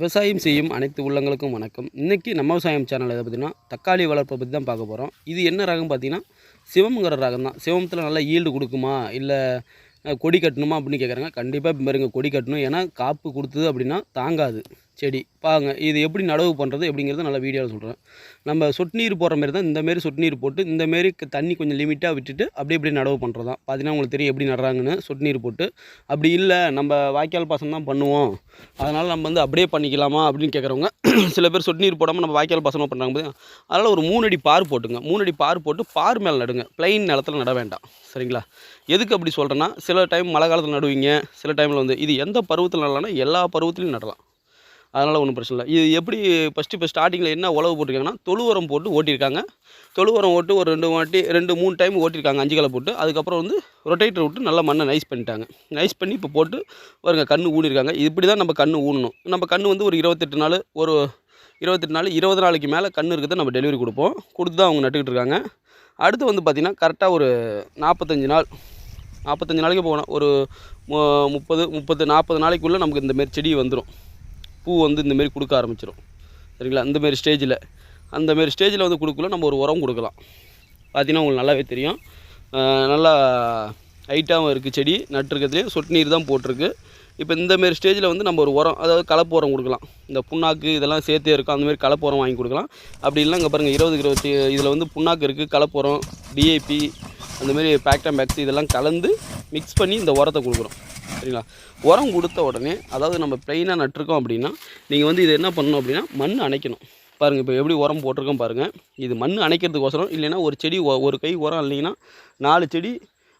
விவசாயம் செய்யும் அனைத்து உள்ளங்களுக்கும் வணக்கம். இன்றைக்கி நம்ம விவசாயம் சேனல் எதை பார்த்தீங்கன்னா தக்காளி வளர்ப்பை பற்றி தான் பார்க்க போகிறோம் இது என்ன ரகம் பார்த்தீங்கன்னா சிவம்ங்கிற ரகம் தான். சிவமத்தில் நல்லா ஈல்டு கொடுக்குமா இல்லை கொடி கட்டணுமா அப்படின்னு கேட்குறாங்க கண்டிப்பாக இப்போ கொடி கட்டணும். ஏன்னா காப்பு கொடுத்தது அப்படின்னா தாங்காது. செடி. பாருங்க இது எப்படி நடவு பண்ணுறது எப்படிங்கிறத நல்லா வீடியோவில் சொல்கிறேன் நம்ம சொட்டு நீர் போடுற மாதிரி தான் இந்தமாரி சொட்டு நீர் போட்டு இந்த மாரி தண்ணி கொஞ்சம் லிமிட்டாக விட்டுட்டு அப்படி இப்படி நடவு பண்ணுறது தான் பார்த்தீங்கன்னா உங்களுக்கு தெரியும் எப்படி நடுறாங்கன்னு சொட்டு நீர் போட்டு. அப்படி இல்லை நம்ம வாய்க்கால் பாசனம் தான் பண்ணுவோம். அதனால் நம்ம வந்து அப்படியே பண்ணிக்கலாமா அப்படின்னு கேட்குறவங்க சில பேர் சொட்டு நீர் போடாமல் நம்ம வாய்க்கால் பாசனம் பண்ணுறாங்க போது அதனால் ஒரு மூணு அடி பார் போட்டுங்க. மூணு அடி பார் போட்டு பார் மேலே நடுங்க. பிளைன் நிலத்துல நட வேண்டாம். சரிங்களா? எதுக்கு அப்படி சொல்கிறேன்னா சில டைம் மழை காலத்தில் நடுவீங்க. சில டைமில் வந்து இது எந்த பருவத்தில் நடலாம்னா எல்லா பருவத்துலையும் நடலாம். அதனால் ஒன்றும் பிரச்சனை இல்லை. இது எப்படி ஃபஸ்ட்டு இப்போ ஸ்டார்டிங்கில் என்ன உழவு போட்டிருக்காங்கன்னா தொழு உரம் போட்டு ஓட்டியிருக்காங்க. தொழு உரம் ஓட்டு ஒரு ரெண்டு வாட்டி ரெண்டு மூணு டைம் ஓட்டியிருக்காங்க அஞ்சு கலை போட்டு. அதுக்கப்புறம் வந்து ரொட்டேட்டர் விட்டு நல்லா மண்ணை நைஸ் பண்ணிட்டாங்க. நைஸ் பண்ணி இப்போ போட்டு வருங்க கன்று ஊனிருக்காங்க இப்படி தான் நம்ம கன்று ஊனணும். நம்ம கன்று வந்து ஒரு இருபத்தெட்டு நாள் ஒரு இருபத்தெட்டு நாள் இருபது நாளைக்கு மேலே கன்று இருக்கிறத நம்ம டெலிவரி கொடுப்போம். கொடுத்து தான் அவங்க நட்டுக்கிட்டு இருக்காங்க. அடுத்து வந்து பார்த்திங்கன்னா கரெக்டாக ஒரு நாற்பத்தஞ்சு நாள் நாற்பத்தஞ்சு நாளைக்கு போகணும். ஒரு முப்பது முப்பது நாற்பது நாளைக்குள்ளே நமக்கு இந்த மாரி செடி வந்துடும் பூ வந்து இந்தமாரி கொடுக்க ஆரம்பிச்சிடும் சரிங்களா? இந்த மாரி ஸ்டேஜில் அந்தமாரி ஸ்டேஜில் வந்து கொடுக்கல நம்ம ஒரு உரம் கொடுக்கலாம். பார்த்தீங்கன்னா உங்களுக்கு நல்லாவே தெரியும். நல்லா ஹைட்டாகவும் இருக்குது செடி. நட்டுருக்கிறதுலே சொட்டு நீர் தான் போட்டிருக்கு. இப்போ இந்தமாரி ஸ்டேஜில் வந்து நம்ம ஒரு உரம் அதாவது கலப்பு உரம் கொடுக்கலாம். இந்த புண்ணாக்கு இதெல்லாம் சேர்த்தே இருக்கும். அந்தமாரி கலப்பு உரம் வாங்கி கொடுக்கலாம். அப்படி இல்லை இங்கே பாருங்கள் இருபது இருபத்தி இதில் வந்து புண்ணாக்கு இருக்குது கலப்பு உரம் டிஏபி அந்தமாரி மாதிரி பேக்ஸ் இதெல்லாம் கலந்து மிக்ஸ் பண்ணி இந்த உரத்தை கொடுக்குறோம். சரிங்களா? உரம் கொடுத்த உடனே அதாவது நம்ம ப்ளைனாக நட்டிருக்கோம் அப்படின்னா நீங்கள் வந்து இது என்ன பண்ணணும் அப்படின்னா மண் அணைக்கணும். பாருங்கள் இப்போ எப்படி உரம் போட்டிருக்கோம் பாருங்கள் இது மண் அணைக்கிறதுக்கோசரம் இல்லைன்னா ஒரு செடி ஒரு கை உரம் இல்லைங்கன்னா நாலு செடி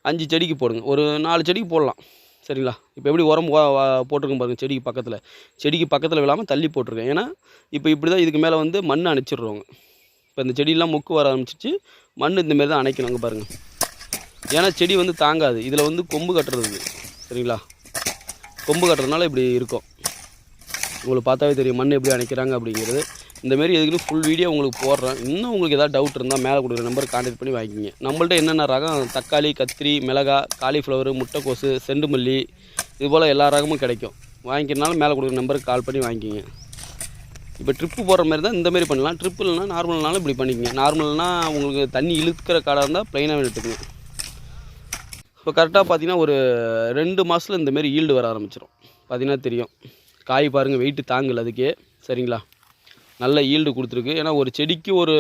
அஞ்சு செடிக்கு போடுங்க. ஒரு நாலு செடிக்கு போடலாம். சரிங்களா? இப்போ எப்படி உரம் போட்டிருக்கோம் பாருங்கள் செடிக்கு பக்கத்தில். செடிக்கு பக்கத்தில் விழாமல் தள்ளி போட்டிருக்கேன். ஏன்னா இப்போ இப்படி தான் இதுக்கு மேலே வந்து மண் அணைச்சிடுறோங்க இப்போ இந்த செடியெல்லாம் மொக்கு வர ஆரம்பிச்சிச்சு மண் இந்தமாரி தான் அணைக்கணும் அங்கே பாருங்கள் ஏன்னா செடி வந்து தாங்காது. இதில் வந்து கொம்பு கட்டுறது சரிங்களா? கொம்பு கட்டுறதுனால இப்படி இருக்கும். உங்களுக்கு பார்த்தாவே தெரியும் மண் எப்படி அணைக்கிறாங்க அப்படிங்கிறது. இந்தமாரி எதுக்குன்னு ஃபுல் வீடியோ உங்களுக்கு போடுறேன். இன்னும் உங்களுக்கு ஏதாவது டவுட் இருந்தால் மேலே கொடுக்குற நம்பர் கான்டாக்ட் பண்ணி வாங்கிக்கிங்க. நம்மள்ட்ட என்னென்ன ரகம்? தக்காளி கத்திரி மிளகா காலிஃப்ளவர் முட்டைக்கோசு செண்டுமல்லி இது போல் எல்லா ரகமும் கிடைக்கும். வாங்கிக்கிறனால மேலே கொடுக்குற நம்பருக்கு கால் பண்ணி வாங்கிக்கிங்க. இப்போ ட்ரிப்பு போடுற மாதிரி தான் இந்தமாரி பண்ணலாம். ட்ரிப்புலனா இல்லைனா நார்மல்னாலும் இப்படி பண்ணிக்கங்க. நார்மல்னா உங்களுக்கு தண்ணி இழுக்கிற காடாக இருந்தால் ப்ளைனாக எடுத்துக்கங்க. இப்போ கரெக்டாக பார்த்தீங்கன்னா ஒரு ரெண்டு மாதத்தில் இந்தமாரி ஈல்டு வர ஆரம்பிச்சிடும் பார்த்தீங்கன்னா தெரியும். காய் பாருங்கள் வெயிட்டு தாங்கல அதுக்கே. சரிங்களா? நல்ல ஈல்டு கொடுத்துருக்கு. ஏன்னா ஒரு செடிக்கு ஒரு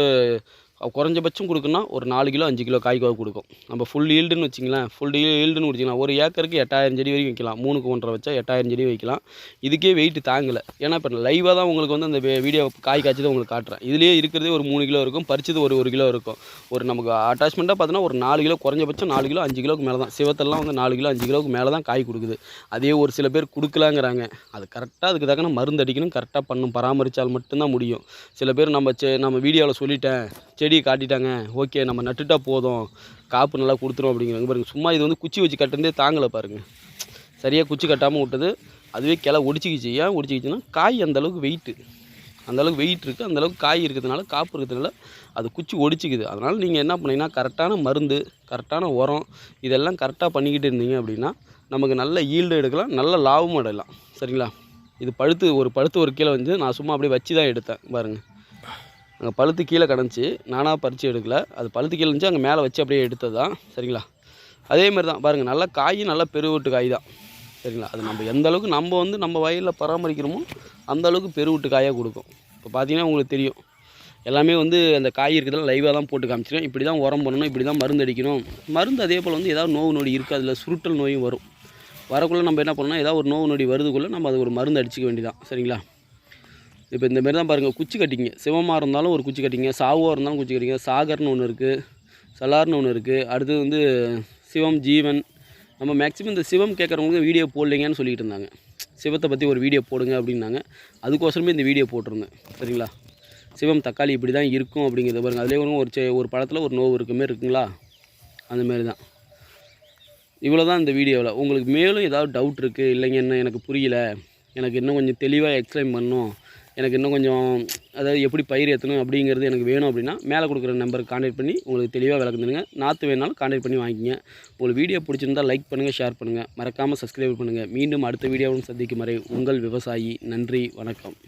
குறைஞ்சபட்சம் கொடுக்குன்னா ஒரு நாலு கிலோ அஞ்சு கிலோ காய்க்காக கொடுக்கும். நம்ம ஃபுல் ஈல்டுன்னு வச்சிங்களேன் ஃபுல் ஈல்டுன்னு வச்சிக்கலாம் ஒரு ஏக்கருக்கு எட்டாயிரம் செடி வரைக்கும் வைக்கலாம். மூணுக்கு ஒன்றரை வச்சா எட்டாயிரம் செடி வைக்கலாம். இதுக்கே வெயிட் தாங்கலை. ஏன்னா இப்போ லைவாக தான் உங்களுக்கு வந்து அந்த வீடியோ காய் காய்ச்சதை உங்களுக்கு காட்டுறேன். இதுலேயே இருக்கிறதே ஒரு மூணு கிலோ இருக்கும் பறிச்சது ஒரு ஒரு கிலோ இருக்கும். ஒரு நமக்கு அட்டாச்மெண்ட்டாக பார்த்தீங்கன்னா ஒரு நாலு கிலோ குறைஞ்சபட்சம் நாலு கிலோ அஞ்சு கிலோக்கு மேலே தான் சிவத்தெல்லாம் வந்து நாலு கிலோ அஞ்சு கிலோக்கு மேலே தான் காய் கொடுக்குது. அதே ஒரு சில பேர் கொடுக்கலாங்கிறாங்க. அது கரெக்டாக அதுக்கு தக்கன மருந்து அடிக்கணும் கரெக்டாக பண்ணும் பராமரித்தால் மட்டும்தான் முடியும். சில பேர் நம்ம செ நம்ம வீடியோவில் சொல்லிட்டேன் செடி காட்டிட்டாங்க. ஓகே நம்ம நட்டுட்டா போதும். காப்பு நல்லா கொடுத்துரும் அப்படிங்கிறாங்க. பாருங்கள் சும்மா இது வந்து குச்சி வச்சு கட்டுறதே தாங்கலை பாருங்க. சரியாக குச்சி கட்டாமல் விட்டது. அதுவே கிளை ஒடிச்சிக்கிச்சு. ஏன் ஒடிச்சிக்கிச்சுன்னா காய் அந்த அளவுக்கு வெயிட்டு அந்தளவுக்கு வெயிட் இருக்குது அந்தளவுக்கு காய் இருக்கிறதுனால காப்பு இருக்கிறதுனால அது குச்சி ஒடிச்சிக்குது. அதனால் நீங்கள் என்ன பண்ணீங்கன்னா கரெக்டான மருந்து கரெக்டான உரம் இதெல்லாம் கரெக்டாக பண்ணிக்கிட்டு இருந்தீங்க அப்படின்னா நமக்கு நல்ல ஈல்டு எடுக்கலாம். நல்ல லாபமும் அடையலாம். சரிங்களா? இது பழுத்து ஒரு பழுத்து ஒரு கீழே வந்து நான் சும்மா அப்படியே வச்சு தான் எடுத்தேன். பாருங்கள் அங்கே பழுத்து கீழே கிடந்துச்சு. நானாக பறித்து எடுக்கல. அது பழுத்து கீழே இருந்துச்சு அங்கே மேலே வச்சு அப்படியே எடுத்தது தான் சரிங்களா? அதே மாதிரி தான் பாருங்கள் நல்லா காய் நல்லா பெருவிட்டு காய் தான். சரிங்களா? அது நம்ம எந்த அளவுக்கு நம்ம வந்து நம்ம வயலில் பராமரிக்கிறோமோ அந்த அளவுக்கு பெருவிட்டு காயாக கொடுக்கும். இப்போ பார்த்தீங்கன்னா உங்களுக்கு தெரியும். எல்லாமே வந்து அந்த காய் இருக்கிறதெல்லாம் லைவாக தான் போட்டு காமிச்சிடும் இப்படி தான் உரம் பண்ணணும் இப்படி தான் மருந்து அடிக்கணும். மருந்து அதே போல் வந்து ஏதாவது நோவு நொடி இருக்குது அதில் சுருட்டல் நோயும் வரும். வரக்குள்ளே நம்ம என்ன பண்ணணும் ஏதாவது ஒரு நோவு நொடி வருதுக்குள்ளே நம்ம அது ஒரு மருந்து அடிச்சிக்க வேண்டியதான் சரிங்களா? இப்போ இந்த மாரி தான் பாருங்கள் குச்சி கட்டிங்க. சிவமாக இருந்தாலும் ஒரு குச்சி கட்டிங்க சாவாக இருந்தாலும் குச்சி கட்டிங்க. சாகர்னு ஒன்று இருக்குது சலார்னு ஒன்று இருக்குது அடுத்தது வந்து சிவம் ஜீவன். நம்ம மேக்ஸிமம் இந்த சிவம் கேட்குறவங்களுக்கு வீடியோ போடலைங்கன்னு சொல்லிட்டு இருந்தாங்க. சிவத்தை பற்றி ஒரு வீடியோ போடுங்க அப்படின்னாங்க. அதுக்கோசரமே இந்த வீடியோ போட்டிருந்தேன். சரிங்களா? சிவம் தக்காளி இப்படி தான் இருக்கும் அப்படிங்கிறத பாருங்கள் அதிலே ஒரு ஒரு செ- ஒரு பழத்தில் ஒரு நோவு இருக்குமே இருக்குங்களா? அந்த மாதிரி தான். இவ்வளோ தான் இந்த வீடியோவில் உங்களுக்கு மேலும் ஏதாவது டவுட் இருக்குது இல்லைங்க என்ன எனக்கு புரியல எனக்கு இன்னும் கொஞ்சம் தெளிவாக எக்ஸ்பிளைன் பண்ணும் எனக்கு இன்னும் கொஞ்சம் அதாவது எப்படி பயிர் ஏற்றணும் அப்படிங்கிறது எனக்கு வேணும் அப்படின்னா மேலே கொடுக்குற நம்பருக்கு காண்டாக்ட் பண்ணி உங்களுக்கு தெளிவாக விளக்குதுங்க நாற்று வேணாலும் காண்டாக்ட் பண்ணி வாங்கிங்க உங்களுக்கு வீடியோ பிடிச்சிருந்தா லைக் பண்ணுங்கள் ஷேர் பண்ணுங்கள் மறக்காமல் சப்ஸ்கிரைப் பண்ணுங்கள் மீண்டும் அடுத்த வீடியோவும் சந்திக்கும் வரை உங்கள் விவசாயி. நன்றி வணக்கம்.